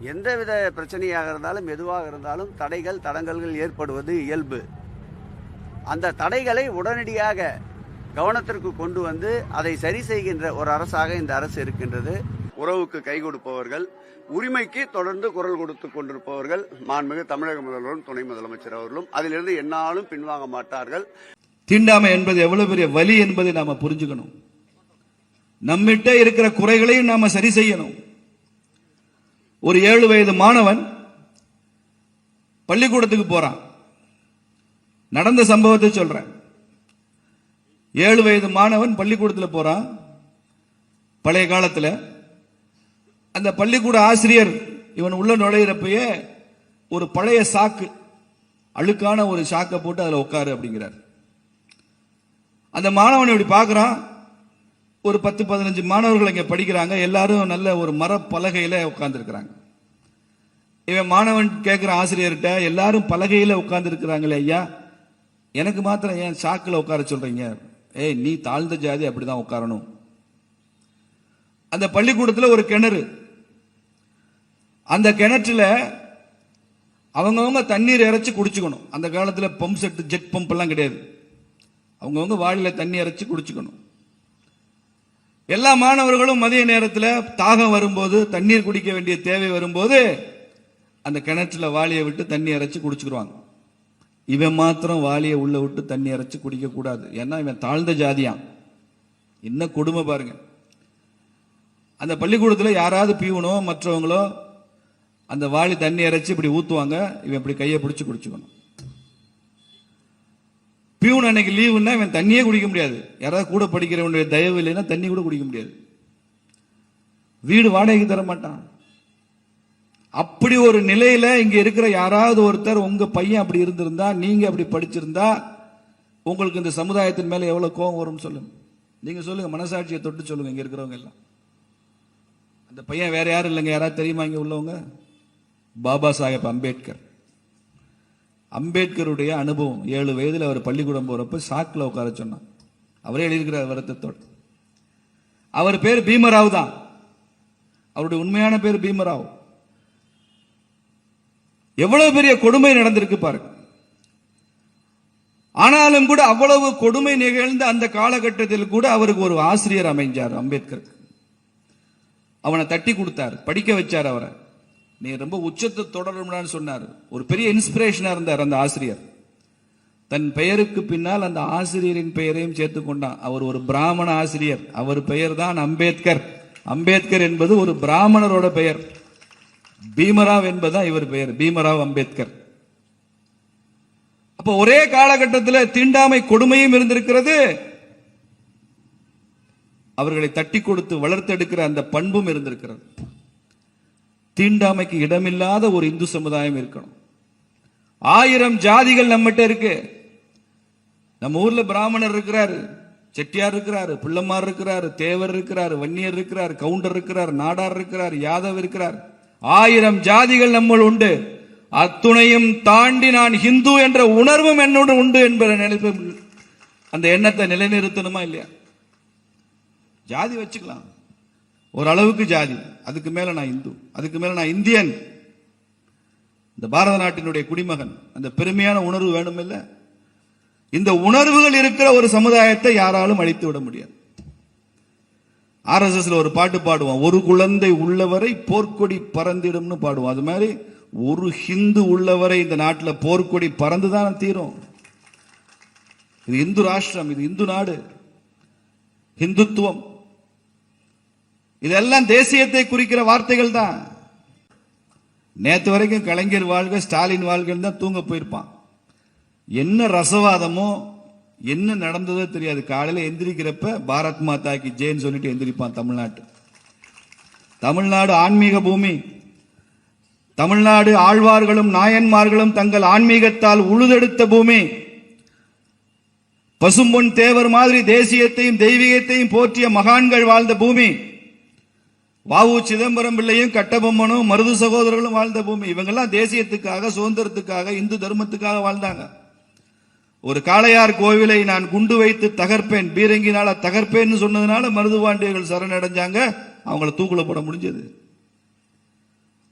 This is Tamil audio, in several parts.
எந்தவித பிரச்சனையாக இருந்தாலும் எதுவாக இருந்தாலும் தடைகள் தடங்கல்கள் ஏற்படுவது இயல்பு. அந்த தடைகளை உடனடியாக கவனத்திற்கு கொண்டு வந்து அதை சரி செய்கின்ற ஒரு அரசாக இந்த அரசு இருக்கின்றது. உறவுக்கு கை கொடுப்பவர்கள் உரிமைக்கு தொடர்ந்து குரல் கொடுத்து கொண்டிருப்பவர்கள் மாண்புமிகு தமிழக முதல்வரும் துணை முதலமைச்சர் அவர்களும் அதிலிருந்து என்னாலும் பின்வாங்க மாட்டார்கள். தீண்டாமை என்பது எவ்வளவு பெரிய வலி என்பதை நாம புரிஞ்சுக்கணும். நம்மிட்ட இருக்கிற குறைகளையும் நாம சரி செய்யணும். ஒரு ஏழு வயது மாணவன் பள்ளிக்கூடத்துக்கு போறான். நடந்த சம்பவத்தை சொல்றேன். ஏழு வயது மாணவன் பள்ளிக்கூடத்தில் போறான். பழைய காலத்தில் அந்த பள்ளிக்கூட ஆசிரியர் இவன் உள்ள நுழையிறப்பயே ஒரு பழைய சாக்கு அழுக்கான ஒரு சாக்கை போட்டு அதில் உட்காரு அப்படிங்கிறார். அந்த மாணவன் இப்படி பார்க்குறான் ஒரு பத்து பதினஞ்சு மாணவர்கள் இங்கே படிக்கிறாங்க. எல்லாரும் நல்ல ஒரு மரப்பலகையில் உட்காந்துருக்கிறாங்க இவன் மாணவன் கேட்குற ஆசிரியர்கிட்ட எல்லாரும் பலகையில் உட்காந்துருக்கிறாங்களே ஐயா. எனக்கு மாத்திரம் ஏன் சாக்கில் உட்கார சொல்கிறீங்க ஏய் நீ தாழ்ந்த ஜாதி அப்படிதான் உட்காரணும். அந்த பள்ளிக்கூடத்தில் ஒரு கிணறு. அந்த கிணற்றுல அவங்கவுங்க தண்ணீர் இறைச்சி குடிச்சுக்கணும். அந்த காலத்தில் பம்ப் செட்டு ஜெட் பம்ப் எல்லாம் கிடையாது. அவங்கவுங்க வாளியில தண்ணி இறைச்சி குடிச்சுக்கணும். எல்லா மாணவர்களும் மதிய நேரத்தில் தாகம் வரும்போது தண்ணீர் குடிக்க வேண்டிய தேவை வரும்போது அந்த கிணற்றில் வாளியை விட்டு தண்ணி இறைச்சி குடிச்சுக்கிடுவாங்க இவன் மாத்திரம் வாளியை உள்ள விட்டு தண்ணி இறைச்சி குடிக்க கூடாது. ஏன்னா இவன் தாழ்ந்த ஜாதியான் என்ன கொடுமை பாருங்க. அந்த பள்ளிக்கூடத்தில் யாராவது பீவனோ மற்றவங்களோ அந்த வாளி தண்ணி இறைச்சி இப்படி ஊற்றுவாங்க இவன் இப்படி கையை பிடிச்சி குடிச்சுக்கணும். பியூன் அன்னைக்கு லீவுன்னா இவன் தண்ணியே குடிக்க முடியாது. யாராவது கூட படிக்கிறவனுடைய தயவு இல்லைன்னா தண்ணி கூட குடிக்க முடியாது. வீடு வாடகைக்கு தர மாட்டான். அப்படி ஒரு நிலையில இங்க இருக்கிற யாராவது ஒருத்தர் உங்க பையன் அப்படி இருந்திருந்தா நீங்க அப்படி படிச்சிருந்தா உங்களுக்கு இந்த சமுதாயத்தின் மேல எவ்வளவு கோபம் வரும்னு சொல்லுங்க. நீங்க சொல்லுங்க மனசாட்சியை தொட்டு சொல்லுங்க இங்க இருக்கிறவங்க எல்லாம். அந்த பையன் வேற யாரும் இல்லைங்க. யாராவது தெரியுமா இங்க உள்ளவங்க? பாபா சாஹேப் அம்பேத்கர். அம்பேத்கருடைய அனுபவம். ஏழு வயதில் அவர் பள்ளிக்கூடம் போகிறப்ப சாக்கில் உட்கார சொன்னான். அவரே எழுதியிருக்கிறார் வருத்தத்தோடு. அவர் பேர் பீமராவ் தான். அவருடைய உண்மையான பேர் பீமராவ். எவ்வளவு பெரிய கொடுமை நடந்திருக்கு பாருங்க. ஆனாலும் கூட அவ்வளவு கொடுமை நிகழ்ந்த அந்த காலகட்டத்தில் கூட அவருக்கு ஒரு ஆசிரியர் அமைஞ்சார் அம்பேத்கர். அவனை தட்டி கொடுத்தார் படிக்க வச்சார் அவரை. நீ ரொம்ப உச்சத்தை தொடரணும்னு சொன்னார். ஒரு பெரிய இன்ஸ்பிரேஷனா இருந்தார் அந்த ஆசிரியர். தன் பெயருக்கு பின்னால் அந்த ஆசிரியரின் பெயரையும் சேர்த்து கொண்டான். அவர் ஒரு பிராமண ஆசிரியர். அவர் பெயர் தான் அம்பேத்கர். அம்பேத்கர் என்பது ஒரு பிராமணரோட பெயர். பீமராவ் என்பதுதான் இவர் பெயர். பீமராவ் அம்பேத்கர். அப்ப ஒரே காலகட்டத்தில் தீண்டாமை கொடுமையும் இருந்திருக்கிறது. அவர்களை தட்டி கொடுத்து வளர்த்தெடுக்கிற அந்த பண்பும் இருந்திருக்கிறது. தீண்டாமைக்கு இடமில்லாத ஒரு இந்து சமுதாயம் இருக்கணும். ஆயிரம் ஜாதிகள் நம்மகிட்ட இருக்கு. நம்ம ஊர்ல பிராமணர் இருக்கிறாரு செட்டியார் இருக்கிறாரு பிள்ளைமார் இருக்கிறாரு தேவர் இருக்கிறாரு வன்னியர் இருக்கிறார் கவுண்டர் இருக்கிறார் நாடார் இருக்கிறார் யாதவ் இருக்கிறார். ஆயிரம் ஜாதிகள் நம்மள் உண்டு. அத்துணையும் தாண்டி நான் ஹிந்து என்ற உணர்வும் என்னோடு உண்டு என்பதை நினைப்பு அந்த எண்ணத்தை நிலைநிறுத்தணுமா இல்லையா? ஜாதி வச்சுக்கலாம். ஒரு அளவுக்கு ஜாதி. அதுக்கு மேல நான் இந்து. அதுக்கு மேல நான் இந்தியன். இந்த பாரத நாட்டினுடைய குடிமகன். அந்த பெருமையான உணர்வு வேணும் இல்ல இந்த உணர்வுகள் இருக்கிற ஒரு சமுதாயத்தை யாராலும் அழித்து விட முடியாது. ஆர்எஸ்எஸ்ல ஒரு பாட்டு பாடுவோம் ஒரு குழந்தை உள்ளவரை போர்க்கொடி பறந்திடும்னு பாடுவோம் அது மாதிரி ஒரு ஹிந்து உள்ளவரை இந்த நாட்டில் போர்க்கொடி பறந்துதான் தீரும்? இது இந்து ராஷ்டிரம் இது இந்து நாடு. ஹிந்துத்துவம். இதெல்லாம் தேசியத்தை குறிக்கிற வார்த்தைகள் தான். நேற்று வரைக்கும் கலைஞர் வாழ்க ஸ்டாலின் வாழ்கன்னு தான் தூங்க போயிருப்பான். என்ன ரசவாதமோ என்ன நடந்ததோ தெரியாது. காலையில் எந்திரிக்கிறப்ப பாரத் மாதா கி ஜெயின் சொல்லிட்டு எந்திரிப்பான் தமிழ்நாட்டு. தமிழ்நாடு ஆன்மீக பூமி. தமிழ்நாடு ஆழ்வார்களும் நாயன்மார்களும் தங்கள் ஆன்மீகத்தால் உழுதெடுத்த பூமி. பசும்பொன் தேவர் மாதிரி தேசியத்தையும் தெய்வீகத்தையும் போற்றிய மகான்கள் வாழ்ந்த பூமி. வாவு சிதம்பரம் பிள்ளையும் கட்டபொம்மனும் மருது சகோதரர்களும் வாழ்ந்த பூமி. இவங்கெல்லாம் தேசியத்துக்காக சுதந்திரத்துக்காக இந்து தர்மத்துக்காக வாழ்ந்தாங்க. ஒரு காளையார் கோவிலை நான் குண்டு வைத்து தகர்ப்பேன். பீரங்கினால தகர்ப்பேன்னு சொன்னதுனால மருதுபாண்டியர்கள் சரணடைஞ்சாங்க. அவங்கள தூக்குல போட முடிஞ்சது.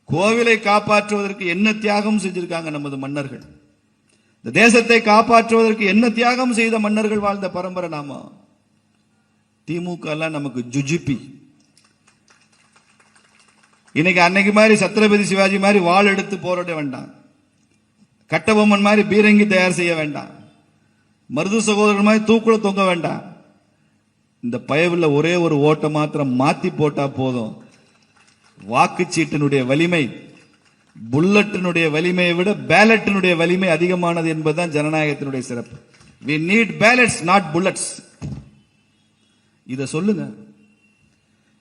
கோவிலை காப்பாற்றுவதற்கு என்ன தியாகம் செஞ்சிருக்காங்க நமது மன்னர்கள்? இந்த தேசத்தை காப்பாற்றுவதற்கு என்ன தியாகம் செய்த மன்னர்கள் வாழ்ந்த பரம்பரை நாம? திமுக எல்லாம் நமக்கு ஜுஜிபி. இன்னைக்கு அன்னைக்கு மாதிரி சத்ரபதி சிவாஜி மாதிரி வாழ் எடுத்து போராட வேண்டாம். கட்டபொம்மன் மாதிரி பீரங்கி தயார் செய்ய வேண்டாம். மருது சகோதரன் மாதிரி தூக்குல தொங்க வேண்டாம். இந்த பயவில் ஒரே ஒரு ஓட்டை மாத்திரம் மாத்தி போட்டா போதும். வாக்குச்சீட்டினுடைய வலிமை புல்லட்டினுடைய வலிமையை விட பேலட்டினுடைய வலிமை அதிகமானது என்பதுதான் ஜனநாயகத்தினுடைய சிறப்பு. We need ballots not bullets இதை சொல்லுங்க.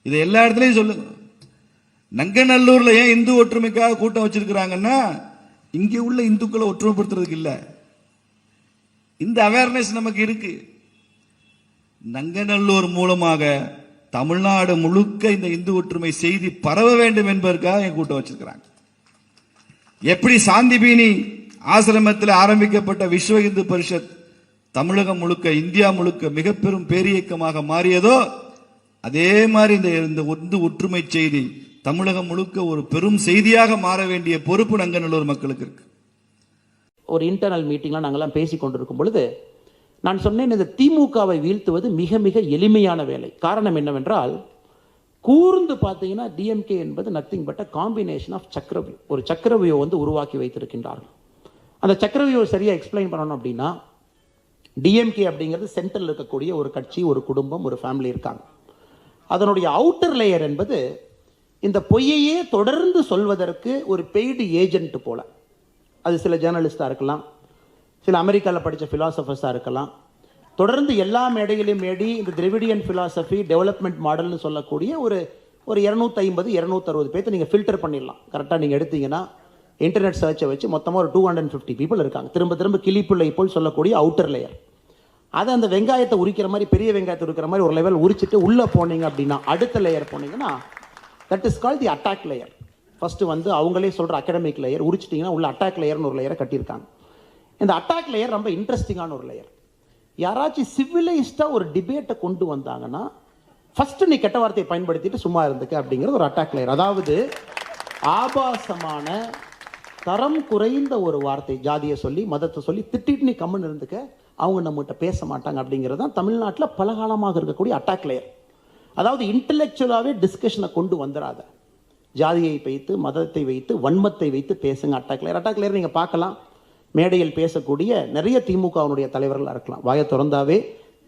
இதை எல்லா இடத்துலையும் சொல்லுங்க. நங்கநல்லூர்ல ஏன் இந்து ஒற்றுமைக்காக கூட்டம் வச்சிருக்கிறாங்கன்னா இங்கே உள்ள இந்துக்களை ஒற்றுமைப்படுத்துறதுக்கு இல்லை. இந்த அவேர்னஸ் நமக்கு இருக்கு. நங்கநல்லூர் மூலமாக தமிழ்நாடு முழுக்க இந்த இந்து ஒற்றுமை செய்தி பரவ வேண்டும் என்பதற்காக என் கூட்டம் வச்சிருக்கிறாங்க? எப்படி சாந்திபீனி ஆசிரமத்தில் ஆரம்பிக்கப்பட்ட விஸ்வ இந்து பரிஷத் தமிழகம் முழுக்க இந்தியா முழுக்க மிக பெரும் பேரியக்கமாக மாறியதோ அதே மாதிரி இந்த இந்த இந்து ஒற்றுமை செய்தி தமிழகம் முழுக்க ஒரு பெரும் செய்தியாக மாற வேண்டிய பொறுப்பு நங்கநல்லூர் மக்களுக்கு இருக்கு. ஒரு இன்டர்னல் மீட்டிங்லாம் நாங்கள்லாம் பேசி கொண்டிருக்கும் பொழுது நான் சொன்னேன் இந்த திமுகவை வீழ்த்துவது மிக மிக எளிமையான வேலை. காரணம் என்னவென்றால் கூர்ந்து பார்த்தீங்கன்னா டிஎம்கே என்பது nothing but a combination of chakravyuh ஒரு சக்கரவியூ வந்து உருவாக்கி வைத்திருக்கின்றார்கள். அந்த சக்கரவியூவை சரியாக எக்ஸ்பிளைன் பண்ணணும் அப்படின்னா டிஎம்கே அப்படிங்கிறது சென்ட்ரல் இருக்கக்கூடிய ஒரு கட்சி ஒரு குடும்பம் ஒரு ஃபேமிலி இருக்காங்க. அதனுடைய அவுட்டர் லேயர் என்பது இந்த பொய்யையே தொடர்ந்து சொல்வதற்கு ஒரு பெய்டு ஏஜென்ட் போல. அது சில ஜேர்னலிஸ்டாக இருக்கலாம் சில அமெரிக்காவில் படித்த ஃபிலாசபர்ஸாக இருக்கலாம். தொடர்ந்து எல்லா மேடைகளையும் மேடி இந்த திரவிடியன் ஃபிலாசபி டெவலப்மெண்ட் மாடல்னு சொல்லக்கூடிய ஒரு ஒரு இரநூத்தைம்பது இரநூத்தறுபது பேர்த்து நீங்கள் ஃபில்டர் பண்ணிடலாம். கரெக்டாக நீங்கள் எடுத்தீங்கன்னா இன்டர்நெட் சர்ச்சை வச்சு மொத்தமாக ஒரு டூ ஹண்ட்ரட் ஃபிஃப்டி பீப்புள் இருக்காங்க. திரும்ப திரும்ப கிளிப்புள்ளை போல் சொல்லக்கூடிய அவுட்டர் லேயர் அதை அந்த வெங்காயத்தை உரிக்கிற மாதிரி பெரிய வெங்காயத்தை உரிக்கிற மாதிரி ஒரு லெவல் உரிச்சிட்டு உள்ளே போனீங்க அப்படின்னா அடுத்த லேயர் போனீங்கன்னா that is call the attack layer first வந்து அவங்களே சொல்கிற அகாடமிக் லேயர் உரிச்சிட்டிங்கன்னா உள்ள அட்டாக் லேயர்னு ஒரு லேயரை கட்டியிருக்காங்க. இந்த அட்டாக் லேயர் ரொம்ப இன்ட்ரெஸ்டிங்கான ஒரு லேயர் யாராச்சும் சிவிலைஸ்டாக ஒரு டிபேட்டை கொண்டு வந்தாங்கன்னா ஃபஸ்ட்டு நீ கெட்ட வார்த்தையை பயன்படுத்திட்டு சும்மா இருந்துக்க அப்படிங்கிறது ஒரு அட்டாக் லேயர் அதாவது ஆபாசமான தரம் குறைந்த ஒரு வார்த்தை ஜாதியை சொல்லி மதத்தை சொல்லி திட்டிட்டு நீ கம்முன்னு இருந்துக்க அவங்க நம்மகிட்ட பேச மாட்டாங்க அப்படிங்கிறது தான் தமிழ்நாட்டில் பலகாலமாக இருக்கக்கூடிய அட்டாக் லேயர் அதாவது இன்டலெக்சுவலாகவே டிஸ்கஷனை கொண்டு வந்துடாத ஜாதியை வைத்து மதத்தை வைத்து வன்மத்தை வைத்து பேசுங்க அட்டாக் லேயர் அட்டாக் லேயர் நீங்கள் பார்க்கலாம். மேடையில் பேசக்கூடிய நிறைய திமுகவினுடைய தலைவர்களாக இருக்கலாம். வாயை திறந்தாவே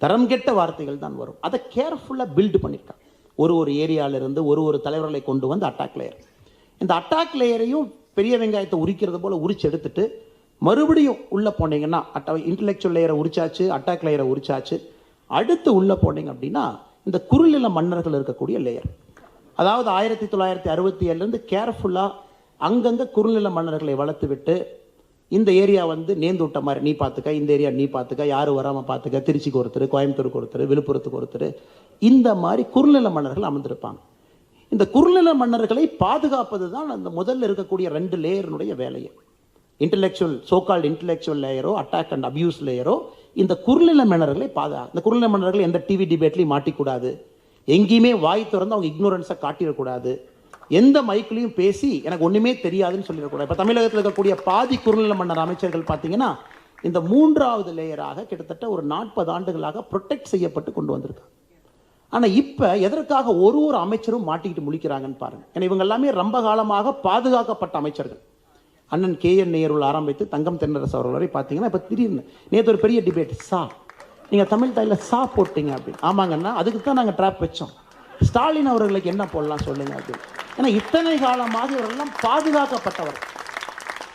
தரம் கெட்ட வார்த்தைகள் தான் வரும். அதை கேர்ஃபுல்லாக பில்டு பண்ணியிருக்காங்க ஒரு ஒரு ஏரியாவிலிருந்து ஒரு ஒரு தலைவர்களை கொண்டு வந்து அட்டாக் லேயர் இந்த அட்டாக் லேயரையும் பெரிய வெங்காயத்தை உரிக்கிறது போல் உரிச்சு எடுத்துட்டு மறுபடியும் உள்ளே போனீங்கன்னா அட்டா இன்டலெக்சுவல் லேயரை உரிச்சாச்சு அட்டாக் லேயரை உரிச்சாச்சு அடுத்து உள்ளே போனீங்க அப்படின்னா இந்த குறுநில மன்னர்கள் இருக்கக்கூடிய லேயர் அதாவது ஆயிரத்தி தொள்ளாயிரத்தி அறுபத்தி ஏழுலேருந்து கேர்ஃபுல்லாக அங்கங்கே குறுநில மன்னர்களை வளர்த்துவிட்டு இந்த ஏரியா வந்து நேர்ந்து விட்ட மாதிரி நீ பார்த்துக்க இந்த ஏரியா நீ பார்த்துக்க யாரும் வராமல் பார்த்துக்க திருச்சிக்கு ஒருத்தர் கோயம்புத்தூருக்கு ஒருத்தர் விழுப்புரத்துக்கு ஒருத்தர் இந்த மாதிரி குறுநில மன்னர்கள் அமர்ந்திருப்பாங்க. இந்த குறுநில மன்னர்களை பாதுகாப்பது தான் அந்த முதல்ல இருக்கக்கூடிய ரெண்டு லேயரினுடைய வேலையை. இன்டலெக்சுவல் சோகால்டு இன்டலெக்சுவல் லேயரோ அட்டாக் அண்ட் அப்யூஸ் லேயரோ இந்த குறுநில மன்னர்களை பாதா இந்த குறுநில மன்னர்கள் எந்த டிவி டிபேட்லையும் மாட்டிக்கூடாது. எங்கேயுமே வாய் திறந்து அவங்க இக்னோரன்ஸை காட்டிடக்கூடாது. எந்த மைக்கிலையும் பேசி எனக்கு ஒன்றுமே தெரியாதுன்னு சொல்லிடக்கூடாது. இப்போ தமிழகத்தில் இருக்கக்கூடிய பாதி குறுநில மன்னர் அமைச்சர்கள் பார்த்தீங்கன்னா இந்த மூன்றாவது லேயராக கிட்டத்தட்ட ஒரு நாற்பது ஆண்டுகளாக ப்ரொடெக்ட் செய்யப்பட்டு கொண்டு வந்திருக்காங்க. ஆனால் இப்போ எதற்காக ஒரு ஒரு அமைச்சரும் மாட்டிக்கிட்டு முழிக்கிறாங்கன்னு பாருங்க. ஏன்னா இவங்க எல்லாமே ரொம்ப காலமாக பாதுகாக்கப்பட்ட அமைச்சர்கள். அண்ணன் கே என் நேருள் ஆரம்பித்து தங்கம் தென்னரசு அவர்கள் வரை பார்த்தீங்கன்னா இப்போ திடீர்னு நேற்று ஒரு பெரிய டிபேட் சா. நீங்கள் தமிழ் தாயில் சா போட்டீங்க அப்படின்னு. ஆமாங்கன்னா அதுக்கு தான் நாங்கள் ட்ராப் வச்சோம். ஸ்டாலின் அவர்களுக்கு என்ன போடலாம் சொல்லுங்க அப்படின்னு. ஏன்னா இத்தனை காலமாக இவரெல்லாம் பாதுகாக்கப்பட்டவர்.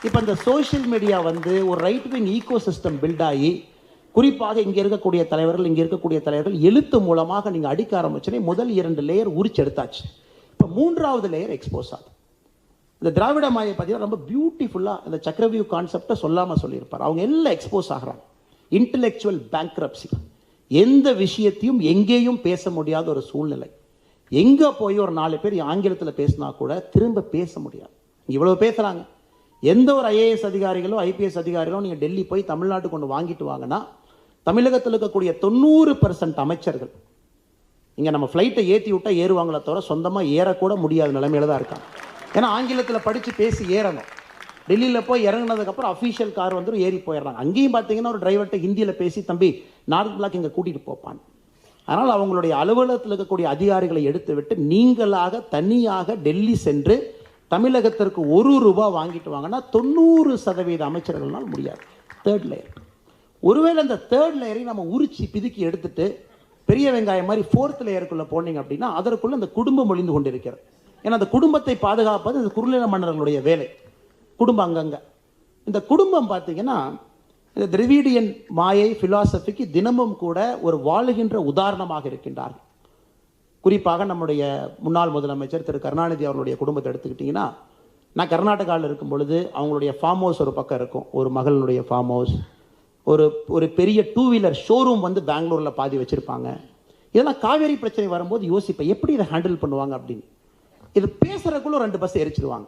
இப்போ இந்த சோஷியல் மீடியா வந்து ஒரு right wing ecosystem build ஆகி குறிப்பாக இங்கே இருக்கக்கூடிய தலைவர்கள் இங்கே இருக்கக்கூடிய தலைவர்கள் எழுத்து மூலமாக நீங்கள் அடிக்க ஆரம்பிச்சுனே முதல் இரண்டு லேயர் உரிச்சு எடுத்தாச்சு இப்போ மூன்றாவது லேயர் எக்ஸ்போஸ் ஆகுது. இந்த திராவிட மாயை பார்த்தீங்கன்னா ரொம்ப பியூட்டிஃபுல்லாக இந்த சக்கரவியூ கான்செப்டை சொல்லாமல் சொல்லியிருப்பார். அவங்க எல்லாம் எக்ஸ்போஸ் ஆகிறாங்க. இன்டலெக்சுவல் பேங்க்ரப்சி எந்த விஷயத்தையும் எங்கேயும் பேச முடியாத ஒரு சூழ்நிலை. எங்கே போய் ஒரு நாலு பேர் ஆங்கிலத்தில் பேசினா கூட திரும்ப பேச முடியாது. இவ்வளோ பேசுகிறாங்க எந்த ஒரு ஐஏஎஸ் அதிகாரிகளோ ஐபிஎஸ் அதிகாரிகளோ நீங்கள் டெல்லி போய் தமிழ்நாட்டுக்கு கொண்டு வாங்கிட்டு வாங்கன்னா தமிழகத்தில் இருக்கக்கூடிய தொண்ணூறு பர்சன்ட் அமைச்சர்கள் இங்கே நம்ம ஃப்ளைட்டை ஏற்றி விட்டால் ஏறுவாங்களே தவிர சொந்தமாக ஏறக்கூட முடியாத நிலைமையில தான் இருக்காங்க. ஏன்னா ஆங்கிலத்தில் படித்து பேசி ஏறணும். டெல்லியில் போய் இறங்குனதுக்கப்புறம் அஃபீஷியல் கார் வந்துடும் ஏறி போயிடுறாங்க. அங்கேயும் பார்த்தீங்கன்னா ஒரு டிரைவர்கிட்ட ஹிந்தியில் பேசி தம்பி நார்த் பிளாக் இங்கே கூட்டிகிட்டு போப்பான். அதனால் அவங்களுடைய அலுவலகத்தில் இருக்கக்கூடிய அதிகாரிகளை எடுத்துவிட்டு நீங்களாக தனியாக டெல்லி சென்று தமிழகத்திற்கு ஒரு ரூபா வாங்கிட்டு வாங்கன்னா தொண்ணூறு சதவீத அமைச்சர்கள்னால் முடியாது. தேர்ட் லேயர் ஒருவேளை அந்த தேர்ட் லேயரையும் நம்ம உரிச்சு பிதுக்கி எடுத்துட்டு பெரிய வெங்காயம் மாதிரி ஃபோர்த் லேயருக்குள்ளே போனீங்க அப்படின்னா அதற்குள்ளே அந்த குடும்பம் ஒளிந்து கொண்டிருக்கிறது. ஏன்னா அந்த குடும்பத்தை பாதுகாப்பது இந்த குறுநில மன்னர்களுடைய வேலை. குடும்பம் அங்கங்க. இந்த குடும்பம் பார்த்தீங்கன்னா இந்த திரவிடியன் மாயை பிலாசபிக்கு தினமும் கூட ஒரு வாழுகின்ற உதாரணமாக இருக்கின்றார்கள். குறிப்பாக நம்முடைய முன்னாள் முதலமைச்சர் திரு கருணாநிதி அவர்களுடைய குடும்பத்தை எடுத்துக்கிட்டிங்கன்னா நான் கர்நாடகாவில் இருக்கும் பொழுது அவங்களுடைய ஃபார்ம் ஹவுஸ் ஒரு பக்கம் இருக்கும். ஒரு மகளுடைய ஃபார்ம் ஹவுஸ் ஒரு ஒரு பெரிய டூ வீலர் ஷோரூம் வந்து பெங்களூரில் பாதி வச்சுருப்பாங்க. இதெல்லாம் காவேரி பிரச்சனை வரும்போது யோசிப்பேன் எப்படி இதை ஹேண்டில் பண்ணுவாங்க அப்படின்னு. இது பேசுறதுக்குள்ள ரெண்டு பஸ் எரிச்சிடுவாங்க.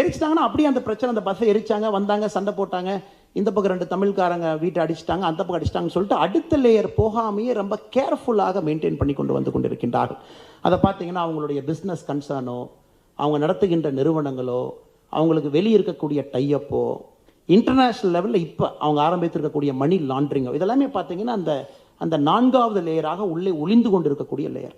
எரிச்சிட்டாங்கன்னா அப்படியே அந்த பிரச்சனை அந்த பஸ்ஸை எரிச்சாங்க வந்தாங்க சண்டை போட்டாங்க. இந்த பக்கம் ரெண்டு தமிழ்காரங்க வீட்டை அடிச்சிட்டாங்க அந்த பக்கம் அடிச்சிட்டாங்கன்னு சொல்லிட்டு அடுத்த லேயர் போகாமையே ரொம்ப கேர்ஃபுல்லாக மெயின்டைன் பண்ணி கொண்டு வந்து கொண்டிருக்கின்றார்கள். அதை பார்த்தீங்கன்னா அவங்களுடைய பிஸ்னஸ் கன்சர்னோ அவங்க நடத்துகின்ற நிறுவனங்களோ அவங்களுக்கு வெளியே இருக்கக்கூடிய டையப்போ இன்டர்நேஷ்னல் லெவலில் இப்போ அவங்க ஆரம்பித்திருக்கக்கூடிய மணி லாண்ட்ரிங்கோ இதெல்லாமே பார்த்தீங்கன்னா அந்த அந்த நான்காவது லேயராக உள்ளே ஒளிந்து கொண்டு இருக்கக்கூடிய லேயர்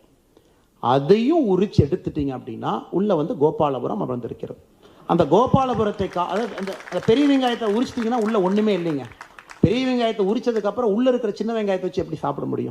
அதையும் உரிச்சு எடுத்துட்டீங்க அப்படின்னா உள்ளே வந்து கோபாலபுரம் அமர்ந்திருக்கிறது. அந்த கோபாலபுரத்தை கா அதாவது அந்த பெரிய வெங்காயத்தை உரிச்சிட்டிங்கன்னா உள்ளே ஒன்றுமே இல்லைங்க. பெரிய வெங்காயத்தை உரிச்சதுக்கப்புறம் உள்ளே இருக்கிற சின்ன வெங்காயத்தை வச்சு எப்படி சாப்பிட முடியும்?